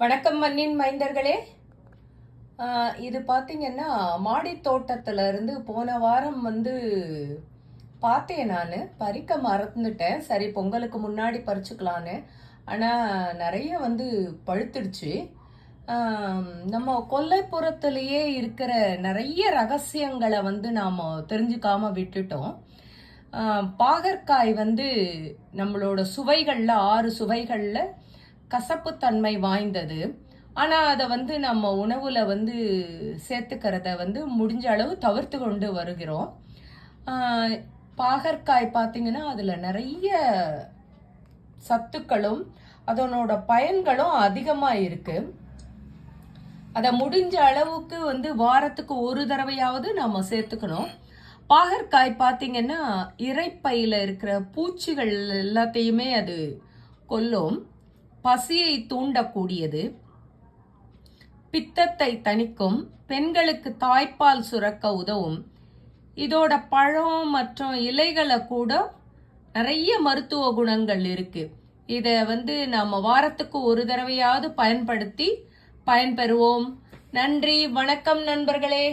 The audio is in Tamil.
வணக்கம் மண்ணின் மைந்தர்களே. இது பார்த்தீங்கன்னா மாடி தோட்டத்துல இருந்து போன வாரம் வந்து பார்த்தேன் நான். பறிக்க மறந்துட்டேன். சரி பொங்கலுக்கு முன்னாடி பறிச்சுக்கலான்னு. ஆனால் நிறைய வந்து பழுத்துடுச்சு. நம்ம கொல்லைப்புறத்துலேயே இருக்கிற நிறைய ரகசியங்களை வந்து நாம் தெரிஞ்சுக்காம விட்டுட்டோம். பாகற்காய் வந்து நம்மளோட சுவைகளில் ஆறு சுவைகளில் கசப்புத்தன்மை வாய்ந்தது. ஆனால் அதை வந்து நம்ம உணவில் வந்து சேர்த்துக்கிறத வந்து முடிஞ்ச அளவு தவிர்த்து கொண்டு வருகிறோம். பாகற்காய் பார்த்திங்கன்னா அதில் நிறைய சத்துக்களும் அதனோட பயன்களும் அதிகமாக இருக்குது அதை முடிஞ்ச அளவுக்கு வந்து வாரத்துக்கு ஒரு தடவையாவது நம்ம சேர்த்துக்கணும். பாகற்காய் பார்த்திங்கன்னா இறைப்பையில் இருக்கிற பூச்சிகள் எல்லாத்தையுமே அது கொல்லும். பசியை தூண்டக்கூடியது. பித்தத்தை தணிக்கும் பெண்களுக்கு தாய்ப்பால் சுரக்க உதவும். இதோட பழம் மற்றும் இலைகளை கூட நிறைய மருத்துவ குணங்கள் இருக்கு. இதை வந்து நம்ம வாரத்துக்கு ஒரு தடவையாவது பயன்படுத்தி பயன்பெறுவோம். நன்றி வணக்கம் நண்பர்களே.